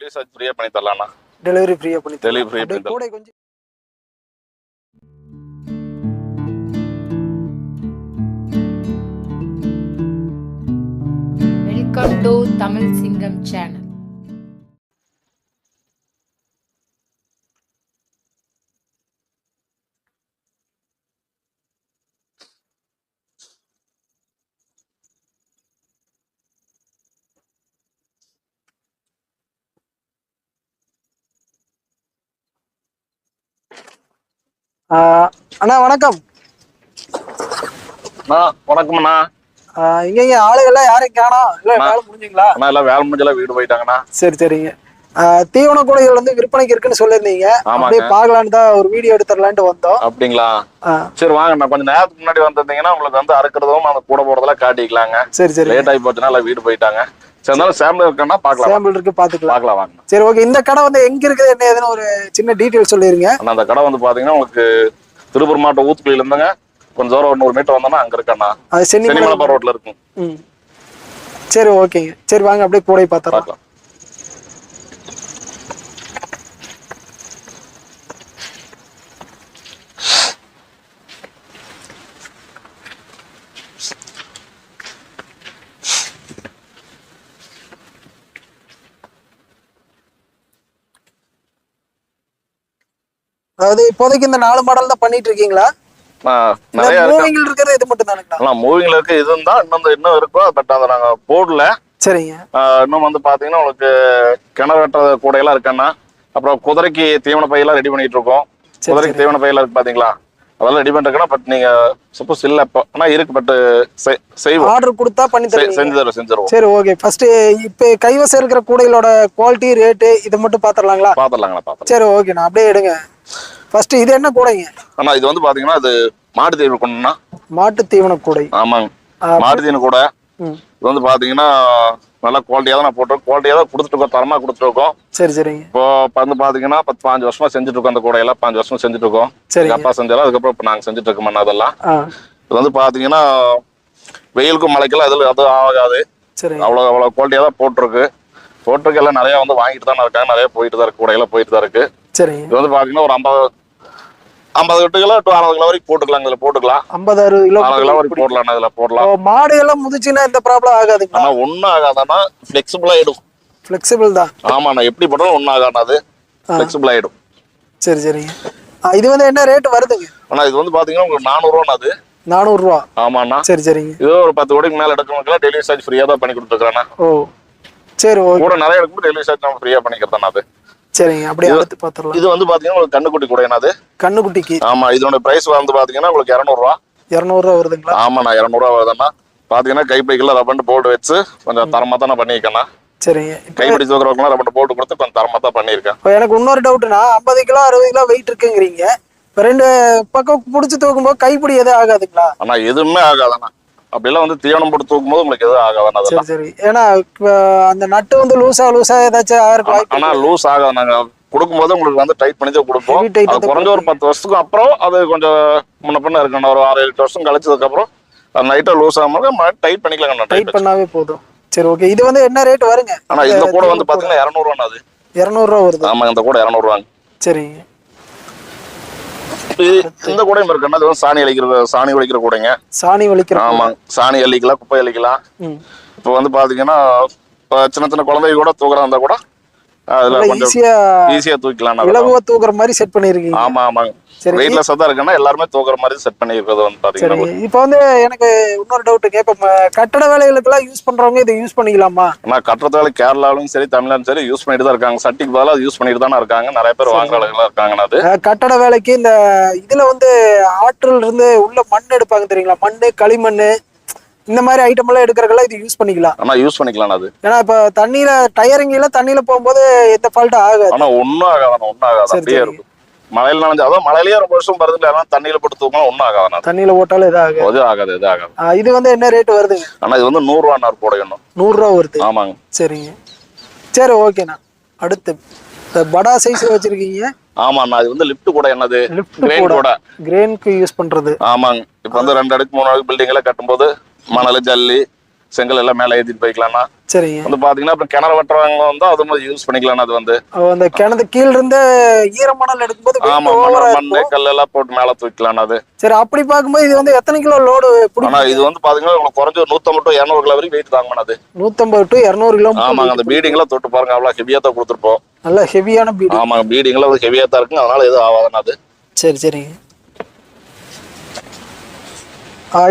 Delivery charge ஃப்ரீயா பண்ணி தரலாம்ண்ணா. Delivery ஃப்ரீயா பண்ணி Delivery free அப்படியே பண்ணி கூட கொஞ்சம் வெல்கம் டு தமிழ் சிங்கம் சேனல் அண்ணா வணக்கம். அண்ணா வணக்கம்ண்ணா ஆஹ் இங்க இங்க ஆளுகள்லாம் யாரையும் காணோம் இல்ல அண்ணா. வேலை முடிஞ்சுங்களா? அண்ணா எல்லாம் வேலை முடிஞ்செல்லாம் வீடு போயிட்டாங்கண்ணா. சரி சரிங்க. தீவன கூடைகள் வந்து விற்பனைக்கு இருக்குன்னு சொல்லியிருந்தீங்க. அப்படியே பார்க்கலான்னு தான் ஒரு வீடியோ எடுத்துடலான்ட்டு வந்தோம். அப்படிங்களா? சரி வாங்கண்ணா கொஞ்சம் நேரத்துக்கு முன்னாடி வந்திருந்தீங்கன்னா உங்களுக்கு வந்து அறுக்கிறதும் அந்த கூட போறதெல்லாம் காட்டிக்கலாங்க. சரி சரி. லேட் ஆகி போச்சுன்னா எல்லாம் வீடு போயிட்டாங்க. சரி இருந்தாலும் சாம்பிள் இருக்கேன்னா பார்க்கலாம். சாம்பிள் இருக்கு பாத்துக்கலாம் பார்க்கலாம் வாங்க. சரி ஓகே இந்த கடை வந்து எங்க இருக்குது? என்ன ஏதுன்னு ஒரு சின்ன டீட்டெயில் சொல்லிருங்க. அந்த கடை வந்து பாத்தீங்கன்னா உங்களுக்கு திருப்பூர் மாவட்டம் ஊத்துக்குழியில இருந்துங்க. கொஞ்சம் தூரம் ஒரு நூறு மீட்டர் வந்தோம்னா அங்க இருக்கண்ணா அது சென்னிமலப்பா ரோட்ல இருக்கும். சரி ஓகேங்க சரி வாங்க அப்படியே கூடை பார்த்துடலாம். பார்க்கலாம். அதாவது இப்போதைக்கு இந்த நாலு மாடல் தான் பண்ணிட்டு இருக்கீங்களா நிறைய மூவிங்கில் இருக்கிறது இது மட்டும் தானுங்களா? மூவிங்ல இருக்கு இது தான். இன்னும் இன்னும் இருக்கும் பட் அதை நாங்க போடல. சரிங்க. இன்னும் வந்து பாத்தீங்கன்னா உங்களுக்கு கிணறு வெட்டுற கூடையெல்லாம் இருக்குண்ணா அப்புறம் குதிரைக்கு தீவன பையெல்லாம் ரெடி பண்ணிட்டு இருக்கோம் குதிரைக்கு தீவன பையெல்லாம் இருக்கு பாத்தீங்களா? அதெல்லாம் ரெடி பண்ணிருக்கேன் பட் நீங்க சப்போஸ் இல்ல இப்போ ஆனா இருக்கு பட் செய்வோம். ஆர்டர் கொடுத்தா பண்ணி தருவீங்க. செஞ்சு தருவோம் செஞ்சு தருவோம். சரி ஓகே ஃபர்ஸ்ட் இப்போ கைவசம் இருக்கிற கூடைகளோட குவாலிட்டி ரேட்டு இதை மட்டும் பார்த்துடலாங்களா பாத்திரலாங்களா பாத்திரம் சரி ஓகேண்ணா அப்படியே எடுங்க. ஃபர்ஸ்ட் இது என்ன கூடைங்க? ஆனா இது வந்து பாத்தீங்கன்னா இது மாட்டு தீவன கொண்டுனா மாட்டு தீவன கூடை. ஆமாங்க மாட்டு தீவன கூட. இது வந்து பாத்தீங்கன்னா நல்ல குவாலிட்டியா தான் நான் போட்டிருக்கோம். குவாலிட்டியா தான் கொடுத்துட்டு இருக்கோம் தரமா கொடுத்துட்டு இருக்கோம். சரி சரிங்க. இப்போ வந்து பாத்தீங்கன்னா பத்து பாஞ்சு வருஷமா செஞ்சுட்டு இருக்கோம் அந்த கூடையெல்லாம். பாஞ்சு வருஷமா செஞ்சுட்டு இருக்கோம். எங்க அப்பா செஞ்சாலும் அதுக்கப்புறம் இப்போ நாங்க செஞ்சுட்டு இருக்கோம் அதெல்லாம். இது வந்து பாத்தீங்கன்னா வெயிலுக்கும் மழைக்கெல்லாம் அதில் அது ஆகாது. சரிங்க. அவ்வளோ அவ்வளோ குவாலிட்டியாக தான் போட்டிருக்கு. போட்டிருக்கு எல்லாம் நிறைய வந்து வாங்கிட்டு தானே இருக்காங்க. நிறைய போயிட்டு தான் இருக்கு. கூடையெல்லாம் போயிட்டு தான் இருக்கு. சரிங்க. இது வந்து பாத்தீங்கன்னா ஒரு ஐம்பது ஐம்பது கிலோ டு அறுபது கிலோ வரைக்கும் போட்டுக்கலாம் இதில் போட்டுக்கலாம். ஐம்பது அறுபது கிலோ அறுபது கிலோ வரைக்கும் போடலாம் இதில் போடலாம். மாடு எல்லாம் முதிச்சுன்னா இந்த ப்ராப்ளம் ஆகாதுங்களா? ஆனா ஒன்றும் ஆகாதானா ஃப்ளெக்சிபிள் ஆயிடும். ஃப்ளெக்சிபிள் தான். ஆமாண்ணா எப்படி போட்டாலும் ஒன்றும் ஆகாது அது. ஃப்ளெக்சிபிள் ஆயிடும். சரி ஆ, இது வந்து என்ன ரேட் வருதுங்க? ஆனா இது வந்து பாத்தீங்கன்னா உங்களுக்கு நானூறுவாண்ணா அது. நானூறுரூவா ஆமாண்ணா. சரி சரிங்க. இது ஒரு பத்து கோடிக்கு மேல எடுக்கிறவங்களுக்குலாம் டெலிவரி சார்ஜ் ஃப்ரீயா தான் பண்ணி கொடுத்துருக்காண்ணா ஓ சரி ஓகே கூட நிறைய எடுக்கும்போது டெலிவரி சார்ஜ் நம்ம ஃப்ரீயா பண்ணிக்கிறதாண்ணா அது. சரிங்க அப்படியே அடுத்து பார்த்துடலாம் இது வந்து பாத்தீங்கன்னா உங்களுக்கு கண்ணுக்குட்டி கூட அது கண்ணுக்குட்டிக்கு. ஆமா இதோட பிரைஸ் வந்து பாத்தீங்கன்னா உங்களுக்கு இரநூறுவா. இரநூறுவா வருதுங்களா? ஆமாண்ணா இரநூறுவா வருதுண்ணா. பாத்தீங்கன்னா கைப்பைக்குள்ள ரப்பண்டு போட்டு வச்சு கொஞ்சம் தரமா தான் பண்ணியிருக்கேண்ணா. சரிங்க. கைப்பிடி தூக்குறவங்களாம் ரப்பண்டு போட்டு கொடுத்து கொஞ்சம் தரமா தான் பண்ணியிருக்கேன். இப்போ எனக்கு இன்னொரு டவுட்னா ஐம்பது கிலோ அறுபது கிலோ வெயிட் இருக்குங்கிறீங்க. இப்போ ரெண்டு பக்கம் பிடிச்சி தூக்கும்போது கைப்பிடி எதுவும் ஆகாதுங்களா? ஆனா எதுவுமே ஆகாதண்ணா. அப்படிலாம் வந்து தீவனம் போட்டு தூக்கும்போது உங்களுக்கு எதுவும் ஆகாதுண்ணா சரி சரி. ஏன்னா அந்த நட்டு வந்து லூசா லூசா ஏதாச்சும் ஆகிறதுக்கு ஆனா லூஸ் ஆகாது. நாங்க கொடுக்கும்போது உங்களுக்கு வந்து டைட் பண்ணி தான் கொடுப்போம். அது குறைஞ்ச ஒரு பத்து வருஷத்துக்கு அப்புறம் அது கொஞ்சம் முன்ன பின்ன இருக்கணும். ஒரு ஆறு எட்டு வருஷம் கழிச்சதுக்கு அப்புறம் நைட்டா லூஸ் ஆகாம டைட் பண்ணிக்கலாம் டைட் டைட் பண்ணாவே போதும். சரி ஓகே இது வந்து என்ன ரேட் வருங்க? ஆனா இந்த கூட வந்து பாத்தீங்கன்னா இரநூறுவாண்ணா அது. இரநூறுவா வருது. ஆமா இந்த கூட இரநூறுவாங்க. சரிங்க. இது இந்த கூடையும் இருக்குன்னா இது வந்து சாணி அழிக்கிற சாணி ஒழிக்கிற கூடைங்க. சாணி வலிக்கிற ஆமாங்க. சாணி அள்ளிக்கலாம் குப்பை அள்ளிக்கலாம் ம். இப்போ வந்து பாத்தீங்கன்னா சின்ன சின்ன குழந்தைங்க கூட தூக்குறா இருந்தா கூட அதுல கொஞ்சம் ஈஸியா ஈஸியா தூக்கலாம் இலகுவா தூக்குற மாதிரி செட் பண்ணிருக்கீங்க. ஆமா ஆமாங்க சரி. வெயிட்ல சத்தா இருக்குன்னா எல்லாருமே தூக்குற மாதிரி செட் பண்ணி இருக்கிறது வந்து பாத்தீங்கன்னா இப்போ வந்து எனக்கு இன்னொரு டவுட்டுங்க இப்போ ம- கட்டட வேலைகளுக்கெல்லாம் யூஸ் பண்றவங்க இதை யூஸ் பண்ணிக்கலாமா? ஆனா கட்டுறதால கேரளாவிலும் சரி தமிழ்நாடும் சரி யூஸ் பண்ணிட்டு தான் இருக்காங்க. சட்டிக்கு பதிலாக யூஸ் பண்ணிட்டு தானே இருக்காங்க. நிறைய பேர் வாங்குற அளவுக்கு இருக்காங்கண்ணா அது. கட்டட வேலைக்கு இந்த இதுல வந்து ஆற்றில் இருந்து உள்ள மண் எடுப்பாங்க தெரியுங்களா? மண்ணு களிமண் இந்த மாதிரி ஐட்டம் எல்லாம் எடுக்கிறக்கெல்லாம் இது யூஸ் பண்ணிக்கலாம். ஆனா யூஸ் பண்ணிக்கலாம் அது. ஏன்னா இப்ப தண்ணியில டயரிங்ல தண்ணியில போகும்போது எந்த ஃபால்ட்டும் ஆகாது. ஆனா ஒன்னும் ஆகாதாண்ணா ஒன்னும் ஆகாது. அப்படியே. இருக்கும். மழையில நனைஞ்சு அதான் மழையிலேயே ரொம்ப வருஷம் வருது இல்லையா தண்ணியில போட்டு தூக்கணும் ஒன்னும் ஆகாதாண்ணா தண்ணியில ஓட்டாலும் இது ஆகாது. அது ஆகாது இது ஆகாது. இது வந்து என்ன ரேட் வருதுங்க ஆனா இது வந்து நூறு ரூபா போடணும் நூறு ரூபா வருது. ஆமாங்க. சரிங்க. சரி ஓகேண்ணா அடுத்து இந்த படா சைஸ் வச்சிருக்கீங்க. ஆமாண்ணா இது வந்து லிஃப்ட் கூட என்னது? கூட. கூட. கிரேனுக்கு யூஸ் பண்றது. ஆமாங்க. இப்போ வந்து ரெண்டு அடுக்கு மூணு அடுக்கு பில்டிங் எல்லாம் கட்டும்போது மணல் ஜல்லி செங்கல் எல்லாம் மேலே ஏற்றிட்டு போய்க்கலாம்னா சரிங்க. வந்து பாத்தீங்கன்னா இப்ப கிணறு வெட்டுறவங்க வந்து அது மாதிரி யூஸ் பண்ணிக்கலாம் அது வந்து. அந்த கிணத்து கீழ இருந்து ஈரமணல் எடுக்கும்போது ஆமா மண்ணு கல் எல்லாம் போட்டு மேல தூக்கலாம் அது. சரி அப்படி பார்க்கும்போது இது வந்து எத்தனை கிலோ லோடு ஆனா இது வந்து பாத்தீங்கன்னா உங்களுக்கு குறைஞ்ச ஒரு நூத்தம்பது டு இருநூறு கிலோ வரைக்கும் வெயிட் தாங்க அது. நூத்தம்பது டு இரநூறு கிலோ ஆமாங்க அந்த பீடிங் எல்லாம் தொட்டு பாருங்க அவ்வளவு ஹெவியா தான் கொடுத்துருப்போம். நல்ல ஹெவியான பீடி ஆமாங்க பீடிங் எல்லாம் ஹெவியா தான் இருக்குங்க அதனால எதுவும் ஆகாதுன்னு அது. சரி சரிங்க.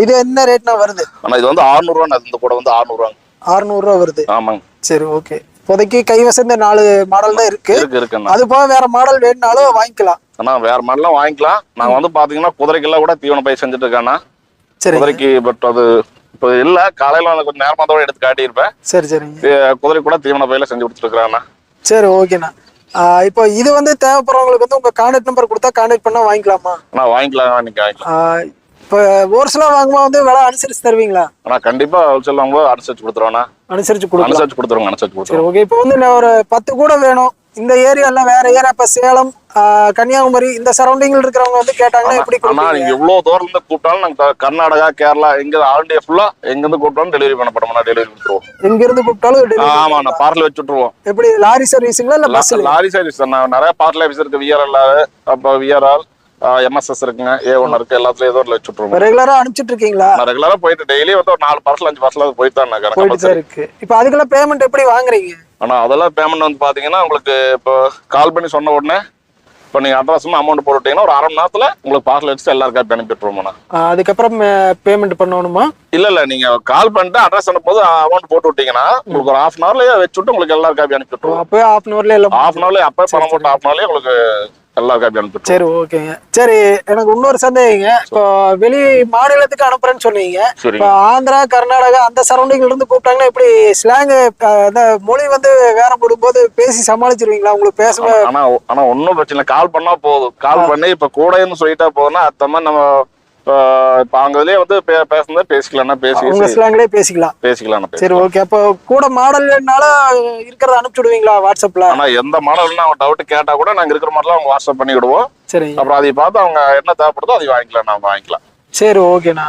இது என்ன ரேட்னா வருது? ஆனா இது வந்து 600 ரூபா இந்த கூட வந்து 600 ரூபாங்க அறுநூறுவா வருது. ஆமாங்க. சரி ஓகே. இப்போதைக்கு கைவசம் இந்த நாலு மாடல் தான் இருக்கு. இருக்கு அது போக வேற மாடல் வேணும்னாலும் வாங்கிக்கலாம். ஆனா வேற மாதிரிலாம் வாங்கிக்கலாம். நாங்க வந்து பாத்தீங்கன்னா குதிரைக்கெல்லாம் கூட தீவன பயிர் செஞ்சுட்டு இருக்கேன்னா சரி. குதிரைக்கு பட் அது இப்போ இல்ல காலையில கொஞ்சம் நேரமா தான் எடுத்து காட்டியிருப்பேன். சரி தி- குதிரை கூட தீவன பயில செஞ்சு கொடுத்துருக்காண்ணா சரி ஓகேண்ணா. இப்போ இது வந்து தேவைப்படுறவங்களுக்கு வந்து உங்க கான்டாக்ட் நம்பர் கொடுத்தா கான்டாக்ட் பண்ணா வாங்கிக்கலாமா? ஆனா வாங்கிக்கலாம். ஆ, இப்போ சில வாங்கும்போது வந்து விலை அனுசரிச்சு தருவீங்களா? ஆனா கண்டிப்பா ஹோல்சேல் வாங்க அனுசரிச்சு கொடுத்துருவோண்ணா அனுசரிச்சு கொடுக்கலாம். அனுசரிச்சு கொடுத்துருவோங்க அனுசரிச்சு சரி கொடுத்துருவோம். ஓகே இப்போ வந்து நான் ஒரு பத்து கூட வேணும். இந்த ஏரியால வேற ஏரியா இப்ப சேலம் கன்னியாகுமரி இந்த சரௌண்டிங்ல இருக்கிறவங்க வந்து கேட்டாங்கன்னா எப்படி ஆனா கொடுப்பீங்க? நீங்க எவ்வளவு தூரம் இருந்து கூப்பிட்டாலும் நாங்க க- கர்நாடகா கேரளா எங்க ஆல் இந்தியா ஃபுல்லா எங்க இருந்து கூப்பிட்டாலும் டெலிவரி பண்ண டெலிவரி கொடுத்துருவோம். எங்க இருந்து கூப்பிட்டாலும் ஆமா. நான் பார்ல வச்சு விட்டுருவோம் எப்படி லாரி சர்வீஸுங்களா இல்ல பஸ்ல லாரி சர்வீஸ் நான் நிறைய பார்ல ஆஃபீஸ் இருக்கு? விஆர்எல் அப்போ விஆர்ஆல் எம்எஸ்எஸ் இருக்குங்க. ஏ ஒன் இருக்கு. எல்லாத்துலயும் ஏதோ ஒன்று வச்சு விட்டுருவோம். ரெகுலரா அனுப்பிச்சிட்டு இருக்கீங்களா ரெகுலரா போயிட்டு டெய்லி வந்து ஒரு நாலு பார்சல் அஞ்சு பார்சல் போயிட்டு தான் போயிட்டு இருக்கு. இப்போ அதுக்கெல்லாம் பேமெண்ட் எப்படி வாங்குறீங்க? ஆனா அதெல்லாம் பேமெண்ட் வந்து பாத்தீங்கன்னா உங்களுக்கு இப்போ கால் பண்ணி சொன்ன உடனே இப்போ நீங்க அட்ரஸும் அமௌண்ட் போட்டுட்டீங்கன்னா ஒரு அரை மணி நேரத்துல உங்களுக்கு பார்சல் வச்சு எல்லாருக்கும் அனுப்பிட்டுருவோம்ண்ணா ஆ, அதுக்கப்புறம் பேமெண்ட் பண்ணணுமா? இல்ல இல்ல. நீங்க கால் பண்ணிட்டு அட்ரஸ் அனுப்பும்போது அமௌண்ட் போட்டு விட்டீங்கன்னா உங்களுக்கு ஒரு ஹாஃப் அன் ஹவர்லயே வச்சு விட்டு உங்களுக்கு எல்லாரும் காப்பி அனுப்பி விட்டுருவோம். அப்பவே ஹாஃப் அன் ஹவர்ல எல்லாம் ஹாஃப் அன் ஹவர்லயே அப்பவே பணம் போட்டு ஹாஃப் அன் ஹவர்லயே உங்களுக்கு எல்லாரும் காப்பி அனுப்பி விட்டுருவோம் சரி ஓகேங்க சரி எனக்கு இன்னொரு சந்தேகங்க. இப்போ வெளி மாநிலத்துக்கு அனுப்புறேன்னு சொன்னீங்க. இப்போ ஆந்திரா கர்நாடகா அந்த சரௌண்டிங்ல இருந்து கூப்பிட்டாங்கன்னா இப்படி ஸ்லாங் அந்த மொழி வந்து வேற போடும்போது பேசி சமாளிச்சிருவீங்களா? உங்களுக்கு பேச ஆனா ஆனா ஒன்னும் பிரச்சனை இல்லை. கால் பண்ணா போதும். கால் பண்ணி இப்ப கூடன்னு சொல்லிட்டா போதும்னா அடுத்த மாதிரி நம்ம இப்ப இதுலயே வந்து பே- பேசுனது பேசிக்கலாம்னா பேசி உங்க ஸ்லாங்லேயே பேசிக்கலாம். பேசிக்கலாம். சரி ஓகே அப்போ கூட மாடல் வேணுனாலும் இருக்கிறத அனுப்பிச்சு விடுவீங்களா வாட்ஸ்அப்ல ஆனா எந்த மாடல்னா அவங்க டவுட் கேட்டா கூட நாங்க இருக்கிற மாதிரிலாம் அவங்க வாட்ஸ்அப் பண்ணி விடுவோம். சரி. அப்புறம் அதை பார்த்து அவங்க என்ன தேவைப்படுதோ அதை வாங்கிக்கலாம் நாம வாங்கிக்கலாம். சரி ஓகேண்ணா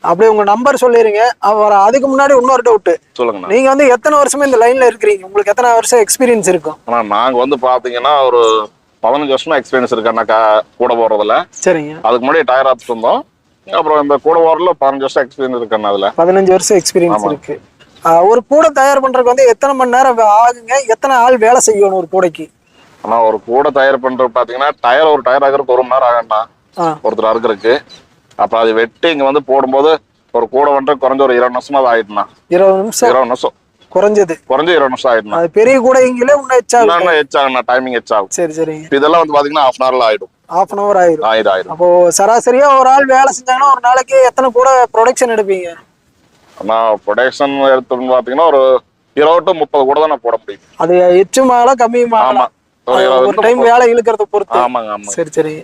அப்படியே உங்க நம்பர் சொல்லிருங்க. அப்புறம் அதுக்கு முன்னாடி இன்னொரு டவுட் சொல்லுங்கண்ணா. நீங்க வந்து எத்தனை வருஷமா இந்த லைன்ல இருக்கிறீங்க? உங்களுக்கு எத்தனை வருஷம் எக்ஸ்பீரியன்ஸ் இருக்கும்? ஆனா நாங்க வந்து பாத்தீங்கன்னா ஒரு பதினஞ்சு வருஷமா எக்ஸ்பீரியன்ஸ் இருக்கு அண்ணா கூட போறதுல. சரிங்க. அதுக்கு முன்னாடி டயர் ஆப்ஸ் இருந்தோம் அப்புறம் இந்த கூட போறதுல பதினஞ்சு வருஷம் எக்ஸ்பீரியன்ஸ் இருக்கு அண்ணா அதுல. பதினஞ்சு வருஷம் எக்ஸ்பீரியன்ஸ். இருக்கு. ஒரு கூடை தயார் பண்றதுக்கு வந்து எத்தனை மணி நேரம் ஆகுங்க? எத்தனை ஆள் வேலை செய்யணும் ஒரு கூடைக்கு? ஆனா ஒரு கூட தயார் பண்றது பாத்தீங்கன்னா டயர் ஒரு டயர் ஆகிறதுக்கு ஒரு மணி நேரம் ஆகண்டா ஒருத்தர் அறுக்கிறதுக்கு. அப்புறம் அது வெட்டி இங்க வந்து போடும்போது ஒரு கூட வந்துட்டு குறைஞ்ச ஒரு இருபது நிமிஷமா அது ஆயிட்டுனா இருபது நிமிஷம். இருபது நிமிஷம். குறைஞ்சது. குறைஞ்ச இருபது நிமிஷம் ஆயிட்டுனா அது பெரிய கூடைங்களே இன்னும் எச்சா இன்னும் எச் ஆகுண்ணா டைமிங் எச் ஆகும் சரி இப்ப இதெல்லாம் வந்து பாத்தீங்கன்னா ஹாஃப் அன் ஹவர்ல ஆயிடும். ஹாஃப் அன் ஹவர் ஆயிரும். ஆயிடும் ஆயிடும் அப்போ சராசரியா ஒரு ஆள் வேலை செஞ்சாங்கன்னா ஒரு நாளைக்கு எத்தனை கூட ப்ரொடக்ஷன் எடுப்பீங்க? ஆனா ப்ரொடக்ஷன் எடுத்தோம்னு பாத்தீங்கன்னா ஒரு இருபது டு முப்பது கூட தான் நான் போட முடியும். அது எச்சு மாலை கம்மி ஆமா. மாலை ஒரு டைம். வேலை இழுக்கிறத பொறுத்து. ஆமாங்க ஆமாங்க. சரி சரி.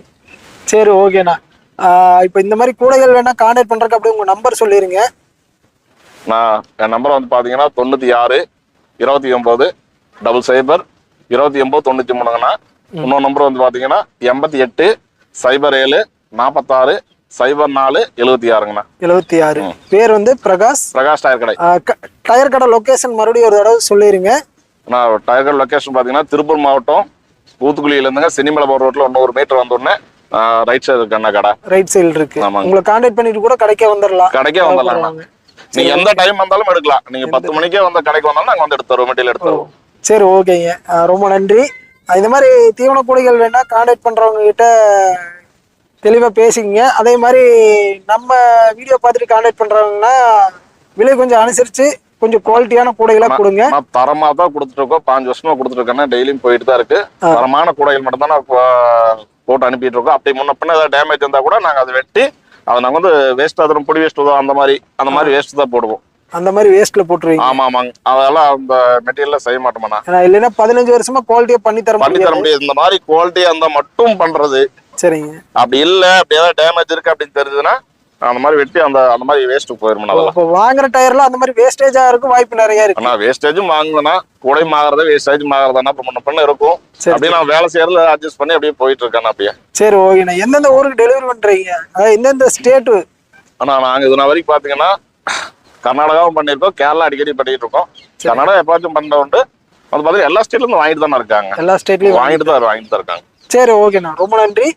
சரி ஓகேண்ணா இப்போ இந்த மாதிரி கூடைகள் வேணா கான்டாக்ட் பண்றதுக்கு அப்படியே உங்க நம்பர் சொல்லிருங்க. நான் என் நம்பர் வந்து பாத்தீங்கன்னா தொண்ணூத்தி ஆறு இருபத்தி ஒன்பது டபுள் சைபர் இருபத்தி ஒன்பது தொண்ணூத்தி மூணுங்கண்ணா. இன்னொரு நம்பர் வந்து பாத்தீங்கன்னா எண்பத்தி எட்டு சைபர் ஏழு நாற்பத்தாறு சைபர் நாலு எழுபத்தி ஆறுங்கண்ணா. எழுபத்தி ஆறு. பேர் வந்து பிரகாஷ். பிரகாஷ் டயர் கடை. டயர் கடை லொகேஷன் மறுபடியும் ஒரு தடவை சொல்லிருங்க. நான் டயர் கடை லொக்கேஷன் பாத்தீங்கன்னா திருப்பூர் மாவட்டம் ஊத்துக்குளியில இருந்துங்க சென்னிமலை போற ரோட்ல இன்னொரு மீட்டர் வந்தோடனே ரைட் சைடு இருக்கு அண்ணா கடை. ரைட் சைடு இருக்கு. உங்களை கான்டாக்ட் பண்ணிட்டு கூட கடைக்கே வந்துடலாம் கடைக்கே வந்துடலாங்கண்ணா நீங்க எந்த டைம் வந்தாலும் எடுக்கலாம். நீங்க பத்து மணிக்கே வந்து கடைக்கு வந்தாலும் நாங்க வந்து எடுத்து தருவோம் மெட்டீரியல் எடுத்து தருவோம் சரி ஓகேங்க ரொம்ப நன்றி. இந்த மாதிரி தீவன கூடைகள் வேணா கான்டாக்ட் பண்றவங்க கிட்ட தெளிவா பேசிக்கங்க. அதே மாதிரி நம்ம வீடியோ பார்த்துட்டு கான்டாக்ட் பண்றவங்கன்னா விலை கொஞ்சம் அனுசரிச்சு கொஞ்சம் குவாலிட்டியான கூடைகளா கொடுங்க. தரமா தான் கொடுத்துட்டு இருக்கோம் பாஞ்சு வருஷமா கொடுத்துட்டு இருக்கேன் டெய்லியும் போயிட்டு தான் இருக்கு. தரமான கூடைகள் மட்டும் தான் நான் போட்டு அனுப்பிட்டு இருக்கோம். அப்படி முன்ன பின்ன ஏதாவது டேமேஜ் இருந்தா கூட நாங்க அதை வெட்டி அதை நாங்க வந்து வேஸ்ட் ஆதரம் பொடி வேஸ்ட் அந்த மாதிரி அந்த மாதிரி வேஸ்ட் தான் போடுவோம். அந்த மாதிரி வேஸ்ட்ல போட்டுருவீங்க? ஆமா ஆமாங்க அதெல்லாம் அந்த மெட்டீரியல்ல செய்ய மாட்டோம்னா இல்லைன்னா பதினஞ்சு வருஷமா குவாலிட்டியா பண்ணி தர பண்ணி தர முடியாது. இந்த மாதிரி குவாலிட்டி அந்த மட்டும் பண்றது. சரிங்க. அப்படி இல்ல அப்படி ஏதாவது டேமேஜ் இருக்கு அப்படின்னு தெரிஞ்சதுன்னா அந்த மாதிரி வெட்டி அந்த அந்த மாதிரி வேஸ்ட் போயிரும் அதெல்லாம். இப்போ வாங்குற டயர்ல அந்த மாதிரி வேஸ்டேஜா இருக்கும் வாய்ப்பு நிறைய இருக்கு. ஆனா வேஸ்டேஜும் வாங்குனா கூடையும் ஆகிறத வேஸ்டேஜும் ஆகிறதுனா முன்ன பண்ண இருக்கும். அப்படியே நான் வேலை செய்யறதுல அட்ஜஸ்ட் பண்ணி அப்படியே போயிட்டு இருக்கேன் அப்படியே. சரி ஓகேண்ணா எந்தெந்த ஊருக்கு டெலிவரி பண்றீங்க? அதாவது எந்தெந்த ஸ்டேட்டு ஆனா நாங்க இது வரைக்கும் பாத்தீங்கன்னா கர்நாடகாவும் பண்ணியிருக்கோம் கேரளா அடிக்கடி பண்ணிட்டு இருக்கோம். கன்னடா எப்பாச்சும் பண்ற உண்டு. வந்து பாத்தீங்கன்னா எல்லா ஸ்டேட்ல இருந்து வாங்கிட்டு தானே இருக்காங்க. எல்லா ஸ்டேட்லயும் வாங்கிட்டு தான் வாங்கிட்டு தான் இருக்காங்க. சரி ஓகேண்ணா ரொம்ப நன்றி.